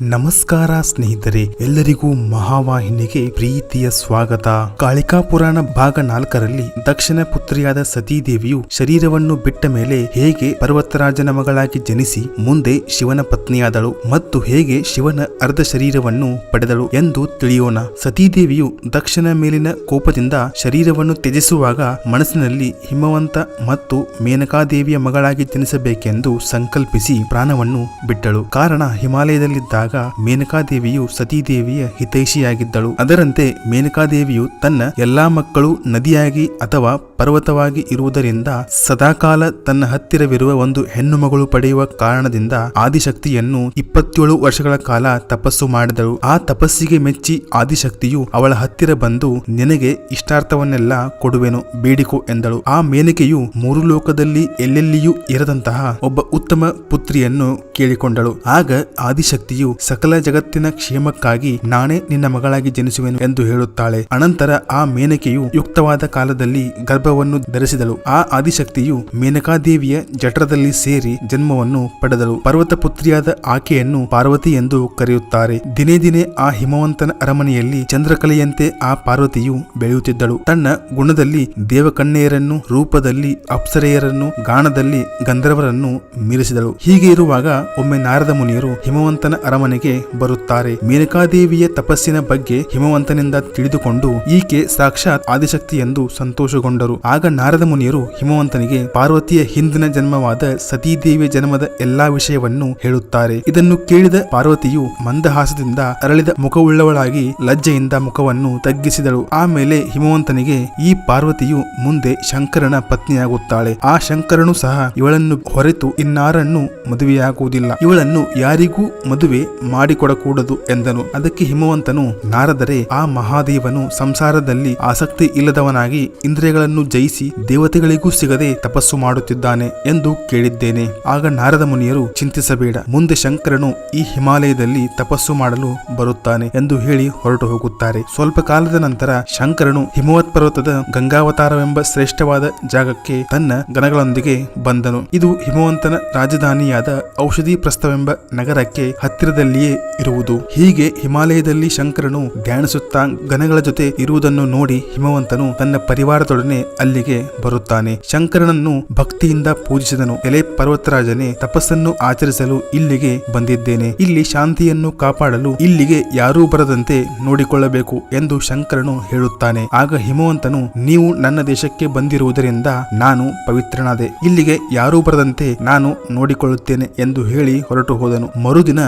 ನಮಸ್ಕಾರ ಸ್ನೇಹಿತರೆ, ಎಲ್ಲರಿಗೂ ಮಹಾವಾಹಿನಿಗೆ ಪ್ರೀತಿಯ ಸ್ವಾಗತ. ಕಾಳಿಕಾ ಪುರಾಣ ಭಾಗ ನಾಲ್ಕರಲ್ಲಿ ದಕ್ಷಿಣ ಪುತ್ರಿಯಾದ ಸತೀದೇವಿಯು ಶರೀರವನ್ನು ಬಿಟ್ಟ ಮೇಲೆ ಹೇಗೆ ಪರ್ವತರಾಜನ ಮಗಳಾಗಿ ಜನಿಸಿ ಮುಂದೆ ಶಿವನ ಪತ್ನಿಯಾದಳು ಮತ್ತು ಹೇಗೆ ಶಿವನ ಅರ್ಧ ಶರೀರವನ್ನು ಪಡೆದಳು ಎಂದು ತಿಳಿಯೋಣ. ಸತೀದೇವಿಯು ದಕ್ಷಿಣ ಮೇಲಿನ ಕೋಪದಿಂದ ಶರೀರವನ್ನು ತ್ಯಜಿಸುವಾಗ ಮನಸ್ಸಿನಲ್ಲಿ ಹಿಮವಂತ ಮತ್ತು ಮೇನಕಾದೇವಿಯ ಮಗಳಾಗಿ ಜನಿಸಬೇಕೆಂದು ಸಂಕಲ್ಪಿಸಿ ಪ್ರಾಣವನ್ನು ಬಿಟ್ಟಳು. ಕಾರಣ ಹಿಮಾಲಯದಲ್ಲಿದ್ದಾಗ ಮೇನಕಾದೇವಿಯು ಸತೀದೇವಿಯ ಹಿತೈಷಿಯಾಗಿದ್ದಳು. ಅದರಂತೆ ಮೇನಕಾದೇವಿಯು ತನ್ನ ಎಲ್ಲಾ ಮಕ್ಕಳು ನದಿಯಾಗಿ ಅಥವಾ ಪರ್ವತವಾಗಿ ಇರುವುದರಿಂದ ಸದಾಕಾಲ ತನ್ನ ಹತ್ತಿರವಿರುವ ಒಂದು ಹೆಣ್ಣು ಮಗಳು ಪಡೆಯುವ ಕಾರಣದಿಂದ ಆದಿಶಕ್ತಿಯನ್ನು ಇಪ್ಪತ್ತೇಳು ವರ್ಷಗಳ ಕಾಲ ತಪಸ್ಸು ಮಾಡಿದಳು. ಆ ತಪಸ್ಸಿಗೆ ಮೆಚ್ಚಿ ಆದಿಶಕ್ತಿಯು ಅವಳ ಹತ್ತಿರ ಬಂದು ನಿನಗೆ ಇಷ್ಟಾರ್ಥವನ್ನೆಲ್ಲ ಕೊಡುವೆನು, ಬೇಡಿಕೊ ಎಂದಳು. ಆ ಮೇನಕೆಯು ಮೂರು ಲೋಕದಲ್ಲಿ ಎಲ್ಲೆಲ್ಲಿಯೂ ಇರದಂತಹ ಒಬ್ಬ ಉತ್ತಮ ಪುತ್ರಿಯನ್ನು ಕೇಳಿಕೊಂಡಳು. ಆಗ ಆದಿಶಕ್ತಿಯು ಸಕಲ ಜಗತ್ತಿನ ಕ್ಷೇಮಕ್ಕಾಗಿ ನಾನೇ ನಿನ್ನ ಮಗಳಾಗಿ ಜನಿಸುವೆನು ಎಂದು ಹೇಳುತ್ತಾಳೆ. ಅನಂತರ ಆ ಮೇನಕೆಯು ಯುಕ್ತವಾದ ಕಾಲದಲ್ಲಿ ಗರ್ಭವನ್ನು ಧರಿಸಿದಳು. ಆ ಆದಿಶಕ್ತಿಯು ಮೇನಕಾದೇವಿಯ ಜಠರದಲ್ಲಿ ಸೇರಿ ಜನ್ಮವನ್ನು ಪಡೆದಳು. ಪರ್ವತ ಪುತ್ರಿಯಾದ ಆಕೆಯನ್ನು ಪಾರ್ವತಿ ಎಂದು ಕರೆಯುತ್ತಾರೆ. ದಿನೇ ದಿನೇ ಆ ಹಿಮವಂತನ ಅರಮನೆಯಲ್ಲಿ ಚಂದ್ರಕಲೆಯಂತೆ ಆ ಪಾರ್ವತಿಯು ಬೆಳೆಯುತ್ತಿದ್ದಳು. ತನ್ನ ಗುಣದಲ್ಲಿ ದೇವಕನ್ಯೆಯರನ್ನು ರೂಪದಲ್ಲಿ ಅಪ್ಸರೆಯರನ್ನು ಗಾಣದಲ್ಲಿ ಗಂಧರ್ವರನ್ನು ಮೀರಿಸಿದಳು. ಹೀಗೆ ಇರುವಾಗ ಒಮ್ಮೆ ನಾರದ ಮುನಿಯರು ಹಿಮವಂತನ ಅರಮನೆಗೆ ಬರುತ್ತಾರೆ. ಮೇನಕಾದೇವಿಯ ತಪಸ್ಸಿನ ಬಗ್ಗೆ ಹಿಮವಂತನಿಂದ ತಿಳಿದುಕೊಂಡು ಈಕೆ ಸಾಕ್ಷಾತ್ ಆದಿಶಕ್ತಿ ಎಂದು ಸಂತೋಷಗೊಂಡರು. ಆಗ ನಾರದ ಮುನಿಯರು ಹಿಮವಂತನಿಗೆ ಪಾರ್ವತಿಯ ಹಿಂದಿನ ಜನ್ಮವಾದ ಸತೀದೇವಿಯ ಜನ್ಮದ ಎಲ್ಲಾ ವಿಷಯವನ್ನು ಹೇಳುತ್ತಾರೆ. ಇದನ್ನು ಕೇಳಿದ ಪಾರ್ವತಿಯು ಮಂದಹಾಸದಿಂದ ಅರಳಿದ ಮುಖವುಳ್ಳವಳಾಗಿ ಲಜ್ಜೆಯಿಂದ ಮುಖವನ್ನು ತಗ್ಗಿಸಿದಳು. ಆಮೇಲೆ ಹಿಮವಂತನಿಗೆ ಈ ಪಾರ್ವತಿಯು ಮುಂದೆ ಶಂಕರನ ಪತ್ನಿಯಾಗುತ್ತಾಳೆ. ಆ ಶಂಕರನು ಸಹ ಇವಳನ್ನು ಹೊರತು ಇನ್ನಾರನ್ನು ಮದುವೆಯಾಗುವುದಿಲ್ಲ. ಇವಳನ್ನು ಯಾರಿಗೂ ಮದುವೆ ಮಾಡಿಕೊಡಕೂಡದು ಎಂದನು. ಅದಕ್ಕೆ ಹಿಮವಂತನು, ನಾರದರೆ, ಆ ಮಹಾದೇವನು ಸಂಸಾರದಲ್ಲಿ ಆಸಕ್ತಿ ಇಲ್ಲದವನಾಗಿ ಇಂದ್ರಿಯಗಳನ್ನು ಜಯಿಸಿ ದೇವತೆಗಳಿಗೂ ಸಿಗದೆ ತಪಸ್ಸು ಮಾಡುತ್ತಿದ್ದಾನೆ ಎಂದು ಕೇಳಿದ್ದೇನೆ. ಆಗ ನಾರದ ಮುನಿಯರು, ಚಿಂತಿಸಬೇಡ, ಮುಂದೆ ಶಂಕರನು ಈ ಹಿಮಾಲಯದಲ್ಲಿ ತಪಸ್ಸು ಮಾಡಲು ಬರುತ್ತಾನೆ ಎಂದು ಹೇಳಿ ಹೊರಟು ಹೋಗುತ್ತಾರೆ. ಸ್ವಲ್ಪ ಕಾಲದ ನಂತರ ಶಂಕರನು ಹಿಮವತ್ ಪರ್ವತದ ಗಂಗಾವತಾರವೆಂಬ ಶ್ರೇಷ್ಠವಾದ ಜಾಗಕ್ಕೆ ತನ್ನ ಗಣಗಳೊಂದಿಗೆ ಬಂದನು. ಇದು ಹಿಮವಂತನ ರಾಜಧಾನಿಯಾದ ಔಷಧಿ ಪ್ರಸ್ಥವೆಂಬ ನಗರಕ್ಕೆ ಹತ್ತಿರದಲ್ಲಿಯೇ ಇರುವುದು. ಹೀಗೆ ಹಿಮಾಲಯದಲ್ಲಿ ಶಂಕರನು ಧ್ಯಾನಿಸುತ್ತಾ ಗಣಗಳ ಜೊತೆ ಇರುವುದನ್ನು ನೋಡಿ ಹಿಮವಂತನು ತನ್ನ ಪರಿವಾರದೊಡನೆ ಅಲ್ಲಿಗೆ ಬರುತ್ತಾನೆ. ಶಂಕರನನ್ನು ಭಕ್ತಿಯಿಂದ ಪೂಜಿಸಿದನು. ಎಲೆ ಪರ್ವತರಾಜನೇ, ತಪಸ್ಸನ್ನು ಆಚರಿಸಲು ಇಲ್ಲಿಗೆ ಬಂದಿದ್ದೇನೆ. ಇಲ್ಲಿ ಶಾಂತಿಯನ್ನು ಕಾಪಾಡಲು ಇಲ್ಲಿಗೆ ಯಾರೂ ಬರದಂತೆ ನೋಡಿಕೊಳ್ಳಬೇಕು ಎಂದು ಶಂಕರನು ಹೇಳುತ್ತಾನೆ. ಆಗ ಹಿಮವಂತನು, ನೀವು ನನ್ನ ದೇಶಕ್ಕೆ ಬಂದಿರುವುದರಿಂದ ನಾನು ಪವಿತ್ರನಾದೆ. ಇಲ್ಲಿಗೆ ಯಾರೂ ಬರದಂತೆ ನಾನು ನೋಡಿಕೊಳ್ಳುತ್ತೇನೆ ಎಂದು ಹೇಳಿ ಹೊರಟು ಹೋದನು ಮರುದಿನ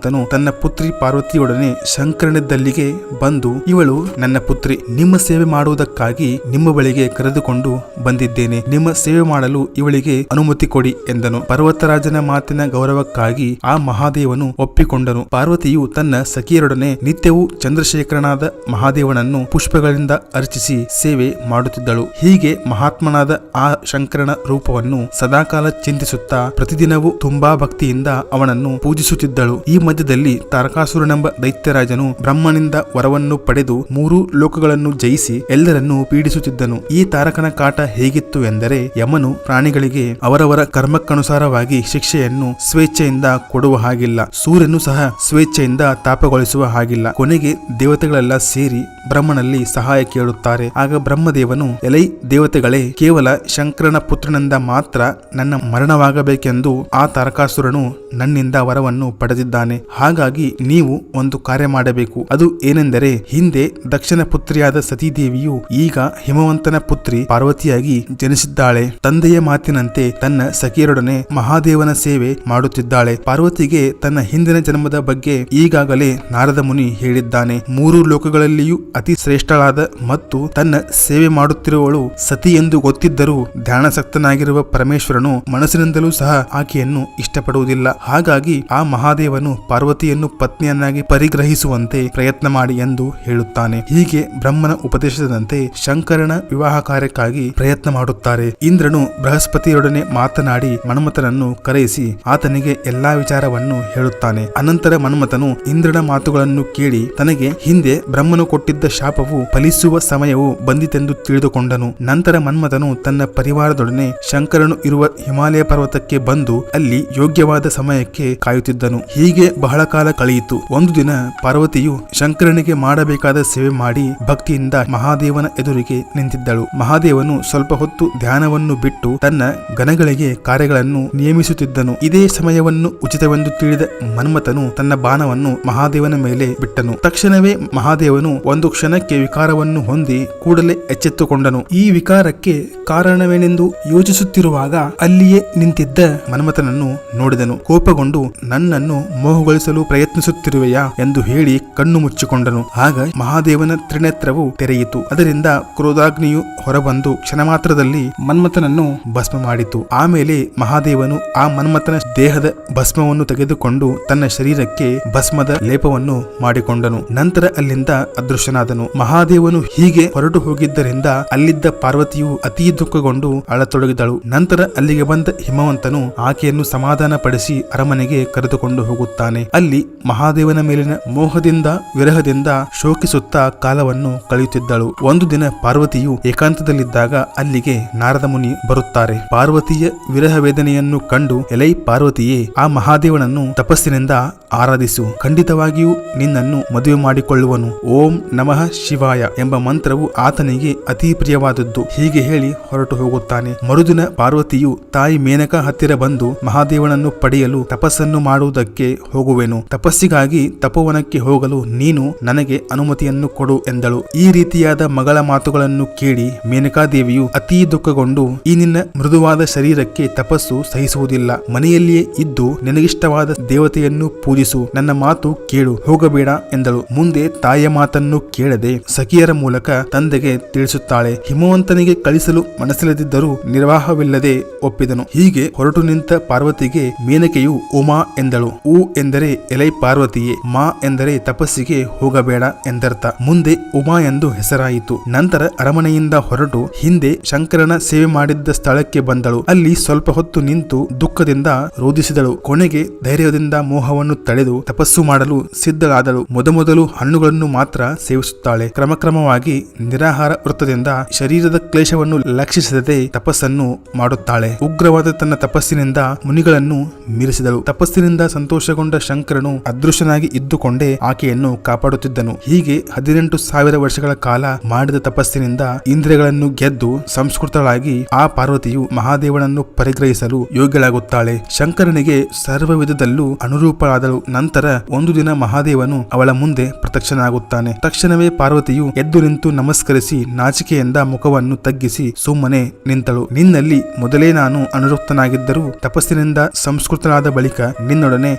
ಹಿಮವಂತನು ತನ್ನ ಪುತ್ರಿ ಪಾರ್ವತಿಯೊಡನೆ ಶಂಕರನಿದ್ದಲ್ಲಿಗೆ ಬಂದು, ಇವಳು ನನ್ನ ಪುತ್ರಿ, ನಿಮ್ಮ ಸೇವೆ ಮಾಡುವುದಕ್ಕಾಗಿ ನಿಮ್ಮ ಬಳಿಗೆ ಕರೆದುಕೊಂಡು ಬಂದಿದ್ದೇನೆ. ನಿಮ್ಮ ಸೇವೆ ಮಾಡಲು ಇವಳಿಗೆ ಅನುಮತಿ ಕೊಡಿ, ಎಂದನು. ಪರ್ವತರಾಜನ ಮಾತಿನ ಗೌರವಕ್ಕಾಗಿ ಆ ಮಹಾದೇವನು ಒಪ್ಪಿಕೊಂಡನು. ಪಾರ್ವತಿಯು ತನ್ನ ಸಖಿಯರೊಡನೆ ನಿತ್ಯವೂ ಚಂದ್ರಶೇಖರನಾದ ಮಹಾದೇವನನ್ನು ಪುಷ್ಪಗಳಿಂದ ಅರ್ಚಿಸಿ ಸೇವೆ ಮಾಡುತ್ತಿದ್ದಳು. ಹೀಗೆ ಮಹಾತ್ಮನಾದ ಆ ಶಂಕರನ ರೂಪವನ್ನು ಸದಾಕಾಲ ಚಿಂತಿಸುತ್ತಾ ಪ್ರತಿದಿನವೂ ತುಂಬಾ ಭಕ್ತಿಯಿಂದ ಅವನನ್ನು ಪೂಜಿಸುತ್ತಿದ್ದಳು. ಈ ಮಧ್ಯದಲ್ಲಿ ತಾರಕಾಸುರನೆಂಬ ದೈತ್ಯರಾಜನು ಬ್ರಹ್ಮನಿಂದ ವರವನ್ನು ಪಡೆದು ಮೂರು ಲೋಕಗಳನ್ನು ಜಯಿಸಿ ಎಲ್ಲರನ್ನೂ ಪೀಡಿಸುತ್ತಿದ್ದನು. ಈ ತಾರಕನ ಕಾಟ ಹೇಗಿತ್ತು ಎಂದರೆ ಯಮನು ಪ್ರಾಣಿಗಳಿಗೆ ಅವರವರ ಕರ್ಮಕ್ಕನುಸಾರವಾಗಿ ಶಿಕ್ಷೆಯನ್ನು ಸ್ವೇಚ್ಛೆಯಿಂದ ಕೊಡುವ ಹಾಗಿಲ್ಲ. ಸೂರ್ಯನು ಸಹ ಸ್ವೇಚ್ಛೆಯಿಂದ ತಾಪಗೊಳಿಸುವ ಹಾಗಿಲ್ಲ. ಕೊನೆಗೆ ದೇವತೆಗಳೆಲ್ಲ ಸೇರಿ ಬ್ರಹ್ಮನಲ್ಲಿ ಸಹಾಯ ಕೇಳುತ್ತಾರೆ. ಆಗ ಬ್ರಹ್ಮದೇವನು, ಎಲೈ ದೇವತೆಗಳೇ, ಕೇವಲ ಶಂಕರನ ಪುತ್ರನಿಂದ ಮಾತ್ರ ನನ್ನ ಮರಣವಾಗಬೇಕೆಂದು ಆ ತಾರಕಾಸುರನು ನನ್ನಿಂದ ವರವನ್ನು ಪಡೆದಿದ್ದಾನೆ. ಹಾಗಾಗಿ ನೀವು ಒಂದು ಕಾರ್ಯ ಮಾಡಬೇಕು. ಅದು ಏನೆಂದರೆ, ಹಿಂದೆ ದಕ್ಷಿಣ ಪುತ್ರಿಯಾದ ಸತೀದೇವಿಯು ಈಗ ಹಿಮವಂತನ ಪುತ್ರಿ ಪಾರ್ವತಿಯಾಗಿ ಜನಿಸಿದ್ದಾಳೆ. ತಂದೆಯ ಮಾತಿನಂತೆ ತನ್ನ ಸಖಿಯರೊಡನೆ ಮಹಾದೇವನ ಸೇವೆ ಮಾಡುತ್ತಿದ್ದಾಳೆ. ಪಾರ್ವತಿಗೆ ತನ್ನ ಹಿಂದಿನ ಜನ್ಮದ ಬಗ್ಗೆ ಈಗಾಗಲೇ ನಾರದ ಮುನಿ ಹೇಳಿದ್ದಾನೆ. ಮೂರು ಲೋಕಗಳಲ್ಲಿಯೂ ಅತಿ ಶ್ರೇಷ್ಠಳಾದ ಮತ್ತು ತನ್ನ ಸೇವೆ ಮಾಡುತ್ತಿರುವವಳು ಸತಿ ಎಂದು ಗೊತ್ತಿದ್ದರೂ ಧ್ಯಾನಾಸಕ್ತನಾಗಿರುವ ಪರಮೇಶ್ವರನು ಮನಸ್ಸಿನಿಂದಲೂ ಸಹ ಆಕೆಯನ್ನು ಇಷ್ಟಪಡುವುದಿಲ್ಲ. ಹಾಗಾಗಿ ಆ ಮಹಾದೇವನು ಪಾರ್ವತಿಯನ್ನು ಪತ್ನಿಯನ್ನಾಗಿ ಪರಿಗ್ರಹಿಸುವಂತೆ ಪ್ರಯತ್ನ ಮಾಡಿ ಎಂದು ಹೇಳುತ್ತಾನೆ. ಹೀಗೆ ಬ್ರಹ್ಮನ ಉಪದೇಶದಂತೆ ಶಂಕರನ ವಿವಾಹ ಕಾರ್ಯಕ್ಕಾಗಿ ಪ್ರಯತ್ನ ಮಾಡುತ್ತಾರೆ. ಇಂದ್ರನು ಬೃಹಸ್ಪತಿಯೊಡನೆ ಮಾತನಾಡಿ ಮನ್ಮಥನನ್ನು ಕರೆಯಿಸಿ ಆತನಿಗೆ ಎಲ್ಲಾ ವಿಚಾರವನ್ನು ಹೇಳುತ್ತಾನೆ. ಅನಂತರ ಮನ್ಮಥನು ಇಂದ್ರನ ಮಾತುಗಳನ್ನು ಕೇಳಿ ತನಗೆ ಹಿಂದೆ ಬ್ರಹ್ಮನು ಕೊಟ್ಟಿದ್ದ ಶಾಪವು ಫಲಿಸುವ ಸಮಯವು ಬಂದಿತೆಂದು ತಿಳಿದುಕೊಂಡನು. ನಂತರ ಮನ್ಮಥನು ತನ್ನ ಪರಿವಾರದೊಡನೆ ಶಂಕರನು ಇರುವ ಹಿಮಾಲಯ ಪರ್ವತಕ್ಕೆ ಬಂದು ಅಲ್ಲಿ ಯೋಗ್ಯವಾದ ಸಮಯಕ್ಕೆ ಕಾಯುತ್ತಿದ್ದನು. ಹೀಗೆ ಬಹಳ ಕಾಲ ಕಳೆಯಿತು. ಒಂದು ದಿನ ಪಾರ್ವತಿಯು ಶಂಕರನಿಗೆ ಮಾಡಬೇಕಾದ ಸೇವೆ ಮಾಡಿ ಭಕ್ತಿಯಿಂದ ಮಹಾದೇವನ ಎದುರಿಗೆ ನಿಂತಿದ್ದಳು. ಮಹಾದೇವನು ಸ್ವಲ್ಪ ಹೊತ್ತು ಧ್ಯಾನವನ್ನು ಬಿಟ್ಟು ತನ್ನ ಗನಗಳಿಗೆ ಕಾರ್ಯಗಳನ್ನು ನಿಯಮಿಸುತ್ತಿದ್ದನು. ಇದೇ ಸಮಯವನ್ನು ಉಚಿತವೆಂದು ತಿಳಿದ ಮನ್ಮಥನು ತನ್ನ ಬಾಣವನ್ನು ಮಹಾದೇವನ ಮೇಲೆ ಬಿಟ್ಟನು. ತಕ್ಷಣವೇ ಮಹಾದೇವನು ಒಂದು ಕ್ಷಣಕ್ಕೆ ವಿಕಾರವನ್ನು ಹೊಂದಿ ಕೂಡಲೇ ಎಚ್ಚೆತ್ತುಕೊಂಡನು. ಈ ವಿಕಾರಕ್ಕೆ ಕಾರಣವೇನೆಂದು ಯೋಚಿಸುತ್ತಿರುವಾಗ ಅಲ್ಲಿಯೇ ನಿಂತಿದ್ದ ಮನ್ಮಥನನ್ನು ನೋಡಿದನು. ಕೋಪಗೊಂಡು ನನ್ನನ್ನು ಮೋಹಗೊಳಿಸಲು ಪ್ರಯತ್ನಿಸುತ್ತಿರುವೆಯಾ ಎಂದು ಹೇಳಿ ಕಣ್ಣು ಮುಚ್ಚಿಕೊಂಡನು. ಆಗ ಮಹಾದೇವನ ತ್ರಿನೇತ್ರವು ತೆರೆಯಿತು. ಅದರಿಂದ ಕ್ರೋಧಾಗ್ನಿಯು ಹೊರಬಂದು ಕ್ಷಣ ಮಾತ್ರದಲ್ಲಿ ಮನ್ಮಥನನ್ನು ಭಸ್ಮ ಮಾಡಿತು ಆಮೇಲೆ ಮಹಾದೇವನು ಆ ಮನ್ಮಥನ ದೇಹದ ಭಸ್ಮವನ್ನು ತೆಗೆದುಕೊಂಡು ತನ್ನ ಶರೀರಕ್ಕೆ ಭಸ್ಮದ ಲೇಪವನ್ನು ಮಾಡಿಕೊಂಡನು. ನಂತರ ಅಲ್ಲಿಂದ ಅದೃಶ್ಯನಾದನು. ಮಹಾದೇವನು ಹೀಗೆ ಹೊರಟು ಹೋಗಿದ್ದರಿಂದ ಅಲ್ಲಿದ್ದ ಪಾರ್ವತಿಯು ಅತೀ ದುಃಖಗೊಂಡು ಅಳತೊಡಗಿದಳು. ನಂತರ ಅಲ್ಲಿಗೆ ಬಂದ ಹಿಮವಂತನು ಆಕೆಯನ್ನು ಸಮಾಧಾನ ಪಡಿಸಿ ಅರಮನೆಗೆ ಕರೆದುಕೊಂಡು ಹೋಗುತ್ತಾನೆ. ಅಲ್ಲಿ ಮಹಾದೇವನ ಮೇಲಿನ ಮೋಹದಿಂದ, ವಿರಹದಿಂದ ಶೋಕಿಸುತ್ತಾ ಕಾಲವನ್ನು ಕಳೆಯುತ್ತಿದ್ದಳು. ಒಂದು ದಿನ ಪಾರ್ವತಿಯು ಏಕಾಂತದಲ್ಲಿದ್ದಾಗ ಅಲ್ಲಿಗೆ ನಾರದ ಮುನಿ ಬರುತ್ತಾರೆ. ಪಾರ್ವತಿಯ ವಿರಹ ವೇದನೆಯನ್ನು ಕಂಡು ಎಲೈ ಪಾರ್ವತಿಯೇ, ಆ ಮಹಾದೇವನನ್ನು ತಪಸ್ಸಿನಿಂದ ಆರಾಧಿಸು. ಖಂಡಿತವಾಗಿಯೂ ನಿನ್ನನ್ನು ಮದುವೆ ಮಾಡಿಕೊಳ್ಳುವನು. ಓಂ ನಮಃ ಶಿವಾಯ ಎಂಬ ಮಂತ್ರವು ಆತನಿಗೆ ಅತಿ ಪ್ರಿಯವಾದದ್ದು. ಹೀಗೆ ಹೇಳಿ ಹೊರಟು ಹೋಗುತ್ತಾನೆ. ಮರುದಿನ ಪಾರ್ವತಿಯು ತಾಯಿ ಮೇನಕ ಹತ್ತಿರ ಬಂದು ಮಹಾದೇವನನ್ನು ಪಡೆಯಲು ತಪಸ್ಸನ್ನು ಮಾಡುವುದಕ್ಕೆ ಹೋಗುವೆನು. ತಪಸ್ಸಿಗಾಗಿ ತಪೋವನಕ್ಕೆ ಹೋಗಲು ನೀನು ನನಗೆ ಅನುಮತಿಯನ್ನು ಕೊಡು ಎಂದಳು. ಈ ರೀತಿಯಾದ ಮಗಳ ಮಾತುಗಳನ್ನು ಕೇಳಿ ಮೇನಕಾದೇವಿಯು ಅತೀ ದುಃಖಗೊಂಡು ಈ ನಿನ್ನ ಮೃದುವಾದ ಶರೀರಕ್ಕೆ ತಪಸ್ಸು ಸಹಿಸುವುದಿಲ್ಲ. ಮನೆಯಲ್ಲಿಯೇ ಇದ್ದು ನಿನಗಿಷ್ಟವಾದ ದೇವತೆಯನ್ನು ಪೂಜಿಸು. ನನ್ನ ಮಾತು ಕೇಳು, ಹೋಗಬೇಡ ಎಂದಳು. ಮುಂದೆ ತಾಯಿಯ ಮಾತನ್ನು ಕೇಳದೆ ಸಖಿಯರ ಮೂಲಕ ತಂದೆಗೆ ತಿಳಿಸುತ್ತಾಳೆ. ಹಿಮವಂತನಿಗೆ ಕಳಿಸಲು ಮನಸ್ಸಿಲ್ಲದಿದ್ದರೂ ನಿರ್ವಾಹವಿಲ್ಲದೆ ಒಪ್ಪಿದನು. ಹೀಗೆ ಹೊರಟು ನಿಂತ ಪಾರ್ವತಿಗೆ ಮೇನಕೆಯು ಉಮಾ ಎಂದಳು. ಉ ಎಂದರೆ ಎಲೈ ಪಾರ್ವತಿಯೇ, ಮಾ ಎಂದರೆ ತಪಸ್ಸಿಗೆ ಹೋಗಬೇಡ ಎಂದರ್ಥ. ಮುಂದೆ ಉಮಾ ಎಂದು ಹೆಸರಾಯಿತು. ನಂತರ ಅರಮನೆಯಿಂದ ಹೊರಟು ಹಿಂದೆ ಶಂಕರನ ಸೇವೆ ಮಾಡಿದ್ದ ಸ್ಥಳಕ್ಕೆ ಬಂದಳು. ಅಲ್ಲಿ ಸ್ವಲ್ಪ ಹೊತ್ತು ನಿಂತು ದುಃಖದಿಂದ ರೋಧಿಸಿದಳು. ಕೊನೆಗೆ ಧೈರ್ಯದಿಂದ ಮೋಹವನ್ನು ತಡೆದು ತಪಸ್ಸು ಮಾಡಲು ಸಿದ್ಧಳಾದಳು. ಮೊದಮೊದಲು ಹಣ್ಣುಗಳನ್ನು ಮಾತ್ರ ಸೇವಿಸುತ್ತಾಳೆ. ಕ್ರಮಕ್ರಮವಾಗಿ ನಿರಾಹಾರ ವೃತ್ತದಿಂದ ಶರೀರದ ಕ್ಲೇಶವನ್ನು ಲಕ್ಷಿಸದೆ ತಪಸ್ಸನ್ನು ಮಾಡುತ್ತಾಳೆ. ಉಗ್ರವಾದ ತನ್ನ ತಪಸ್ಸಿನಿಂದ ಮುನಿಗಳನ್ನು ಮೀರಿಸಿದಳು. ತಪಸ್ಸಿನಿಂದ ಸಂತೋಷಗೊಂಡ ಶಂಕರನು ಅದೃಶ್ಯನಾಗಿ ಇದ್ದುಕೊಂಡೇ ಆಕೆಯನ್ನು ಕಾಪಾಡುತ್ತಿದ್ದನು. ಹೀಗೆ ಹದಿನೆಂಟು ಸಾವಿರ ವರ್ಷಗಳ ಕಾಲ ಮಾಡಿದ ತಪಸ್ಸಿನಿಂದ ಇಂದ್ರಿಯಗಳನ್ನು ಗೆದ್ದು ಸಂಸ್ಕೃತಳಾಗಿ ಆ ಪಾರ್ವತಿಯು ಮಹಾದೇವನನ್ನು ಪರಿಗ್ರಹಿಸಲು ಯೋಗ್ಯಳಾಗುತ್ತಾಳೆ. ಶಂಕರನಿಗೆ ಸರ್ವ ವಿಧದಲ್ಲೂ ಅನುರೂಪಳಾದಳು. ನಂತರ ಒಂದು ದಿನ ಮಹಾದೇವನು ಅವಳ ಮುಂದೆ ಪ್ರತ್ಯಕ್ಷನಾಗುತ್ತಾನೆ. ತಕ್ಷಣವೇ ಪಾರ್ವತಿಯು ಎದ್ದು ನಿಂತು ನಮಸ್ಕರಿಸಿ ನಾಚಿಕೆಯಿಂದ ಮುಖವನ್ನು ತಗ್ಗಿಸಿ ಸುಮ್ಮನೆ ನಿಂತಳು. ನಿನ್ನಲ್ಲಿ ಮೊದಲೇ ನಾನು ಅನುರಕ್ತನಾಗಿದ್ದರೂ ತಪಸ್ಸಿನಿಂದ ಸಂಸ್ಕೃತನಾದ ಬಳಿಕ ನಿನ್ನೊಡನೆ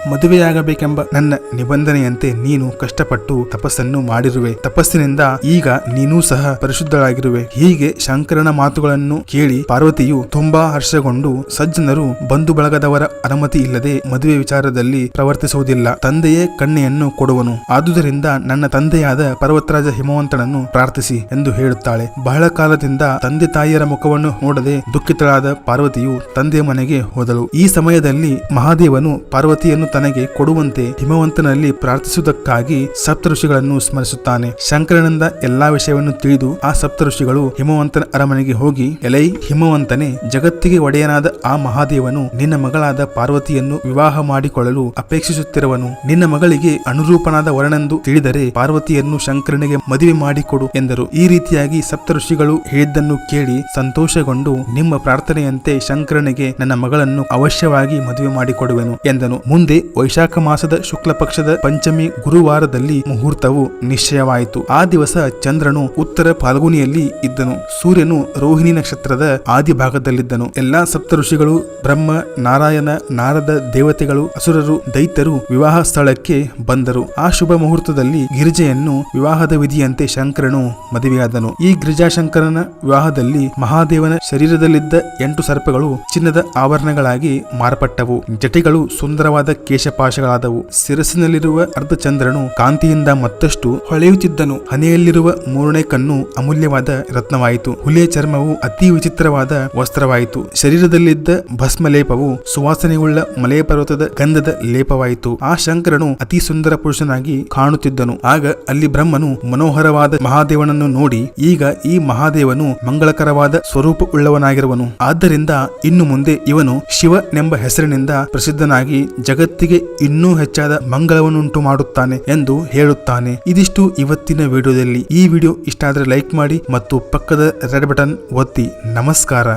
ಮದುವೆಯಾಗಬೇಕೆಂಬ ನನ್ನ ನಿಬಂಧನೆಯಂತೆ ನೀನು ಕಷ್ಟಪಟ್ಟು ತಪಸ್ಸನ್ನು ಮಾಡಿರುವೆ. ತಪಸ್ಸಿನಿಂದ ಈಗ ನೀನೂ ಸಹ ಪರಿಶುದ್ಧಳಾಗಿರುವೆ. ಹೀಗೆ ಶಂಕರನ ಮಾತುಗಳನ್ನು ಕೇಳಿ ಪಾರ್ವತಿಯು ತುಂಬಾ ಹರ್ಷಗೊಂಡು ಸಜ್ಜನರು ಬಂಧು ಬಳಗದವರ ಅನುಮತಿ ಇಲ್ಲದೆ ಮದುವೆ ವಿಚಾರದಲ್ಲಿ ಪ್ರವರ್ತಿಸುವುದಿಲ್ಲ. ತಂದೆಯೇ ಕಣ್ಣೆಯನ್ನು ಕೊಡುವನು. ಆದುದರಿಂದ ನನ್ನ ತಂದೆಯಾದ ಪರ್ವತರಾಜ ಹಿಮವಂತನನ್ನು ಪ್ರಾರ್ಥಿಸಿ ಎಂದು ಹೇಳುತ್ತಾಳೆ. ಬಹಳ ಕಾಲದಿಂದ ತಂದೆ ತಾಯಿಯರ ಮುಖವನ್ನು ನೋಡದೆ ದುಃಖಿತಳಾದ ಪಾರ್ವತಿಯು ತಂದೆಯ ಮನೆಗೆ ಹೋದಳು. ಈ ಸಮಯದಲ್ಲಿ ಮಹಾದೇವನು ಪಾರ್ವತಿಯನ್ನು ತನಗೆ ಕೊಡುವಂತೆ ಹಿಮವಂತನಲ್ಲಿ ಪ್ರಾರ್ಥಿಸುವುದಕ್ಕಾಗಿ ಸಪ್ತ ಋಷಿಗಳನ್ನು ಸ್ಮರಿಸುತ್ತಾನೆ. ಶಂಕರನಿಂದ ಎಲ್ಲಾ ವಿಷಯವನ್ನು ತಿಳಿದು ಆ ಸಪ್ತ ಋಷಿಗಳು ಹಿಮವಂತನ ಅರಮನೆಗೆ ಹೋಗಿ, ಎಲೈ, ಹಿಮವಂತನೇ, ಜಗತ್ತಿಗೆ ಒಡೆಯನಾದ ಆ ಮಹಾದೇವನು ನಿನ್ನ ಮಗಳಾದ ಪಾರ್ವತಿಯನ್ನು ವಿವಾಹ ಮಾಡಿಕೊಳ್ಳಲು ಅಪೇಕ್ಷಿಸುತ್ತಿರುವನು. ನಿನ್ನ ಮಗಳಿಗೆ ಅನುರೂಪನಾದ ವರನೆಂದು ತಿಳಿದರೆ ಪಾರ್ವತಿಯನ್ನು ಶಂಕರನಿಗೆ ಮದುವೆ ಮಾಡಿಕೊಡು ಎಂದರು. ಈ ರೀತಿಯಾಗಿ ಸಪ್ತ ಋಷಿಗಳು ಹೇಳಿದ್ದನ್ನು ಕೇಳಿ ಸಂತೋಷಗೊಂಡು, ನಿಮ್ಮ ಪ್ರಾರ್ಥನೆಯಂತೆ ಶಂಕರನಿಗೆ ನನ್ನ ಮಗಳನ್ನು ಅವಶ್ಯವಾಗಿ ಮದುವೆ ಮಾಡಿಕೊಡುವೆನು ಎಂದನು. ಮುಂದೆ ವೈಶಾಖ ಮಾಸದ ಶುಕ್ಲ ಪಕ್ಷದ ಪಂಚಮಿ ಗುರುವಾರದಲ್ಲಿ ಮುಹೂರ್ತವು ನಿಶ್ಚಯವಾಯಿತು. ಆ ದಿವಸ ಚಂದ್ರನು ಉತ್ತರ ಫಾಲ್ಗುನಿಯಲ್ಲಿ ಇದ್ದನು. ಸೂರ್ಯನು ರೋಹಿಣಿ ನಕ್ಷತ್ರದ ಆದಿ ಭಾಗದಲ್ಲಿದ್ದನು ಎಲ್ಲಾ ಸಪ್ತ ಋಷಿಗಳು ಬ್ರಹ್ಮ, ನಾರಾಯಣ, ನಾರದ ದೇವತೆಗಳು, ಅಸುರರು, ದೈತ್ಯರು ವಿವಾಹ ಸ್ಥಳಕ್ಕೆ ಬಂದರು. ಆ ಶುಭ ಮುಹೂರ್ತದಲ್ಲಿ ಗಿರಿಜೆಯನ್ನು ವಿವಾಹದ ವಿಧಿಯಂತೆ ಶಂಕರನು ಮದುವೆಯಾದನು. ಈ ಗಿರಿಜಾಶಂಕರನ ವಿವಾಹದಲ್ಲಿ ಮಹಾದೇವನ ಶರೀರದಲ್ಲಿದ್ದ ಎಂಟು ಸರ್ಪಗಳು ಚಿನ್ನದ ಆವರಣಗಳಾಗಿ ಮಾರ್ಪಟ್ಟವು. ಜಟಿಗಳು ಸುಂದರವಾದ ಕೇಶಪಾಶಗಳಾದವು ಶಿರಸ್ಸಿನಲ್ಲಿರುವ ಅರ್ಧಚಂದ್ರನು ಕಾಂತಿಯಿಂದ ಮತ್ತಷ್ಟು ಹೊಳೆಯುತ್ತಿದ್ದನು. ಹನೆಯಲ್ಲಿರುವ ಮೂರನೇ ಕಣ್ಣು ಅಮೂಲ್ಯವಾದ ರತ್ನವಾಯಿತು. ಹುಲಿಯ ಚರ್ಮವು ಅತಿ ವಿಚಿತ್ರವಾದ ವಸ್ತ್ರವಾಯಿತು. ಶರೀರದಲ್ಲಿದ್ದ ಭಸ್ಮ ಲೇಪವು ಸುವಾಸನೆಯುಳ್ಳ ಮಲೆಯ ಪರ್ವತದ ಗಂಧದ ಲೇಪವಾಯಿತು. ಆ ಶಂಕರನು ಅತಿ ಸುಂದರ ಪುರುಷನಾಗಿ ಕಾಣುತ್ತಿದ್ದನು. ಆಗ ಅಲ್ಲಿ ಬ್ರಹ್ಮನು ಮನೋಹರವಾದ ಮಹಾದೇವನನ್ನು ನೋಡಿ, ಈಗ ಈ ಮಹಾದೇವನು ಮಂಗಳಕರವಾದ ಸ್ವರೂಪ ಉಳ್ಳವನಾಗಿರುವನು ಆದ್ದರಿಂದ ಇನ್ನು ಮುಂದೆ ಇವನು ಶಿವನೆಂಬ ಹೆಸರಿನಿಂದ ಪ್ರಸಿದ್ಧನಾಗಿ ಜಗತ್ತಿಗೆ ಇನ್ನೂ ಹೆಚ್ಚಾದ ಮಂಗಳವನ್ನುಂಟು ಮಾಡುತ್ತಾನೆ ಎಂದು ಹೇಳುತ್ತಾನೆ. ಇದಿಷ್ಟು ಇವತ್ತಿನ ವಿಡಿಯೋದಲ್ಲಿ. ಈ ವಿಡಿಯೋ ಇಷ್ಟ ಆದರೆ ಲೈಕ್ ಮಾಡಿ ಮತ್ತು ಪಕ್ಕದ ರೆಡ್ ಬಟನ್ ಒತ್ತಿ. ನಮಸ್ಕಾರ.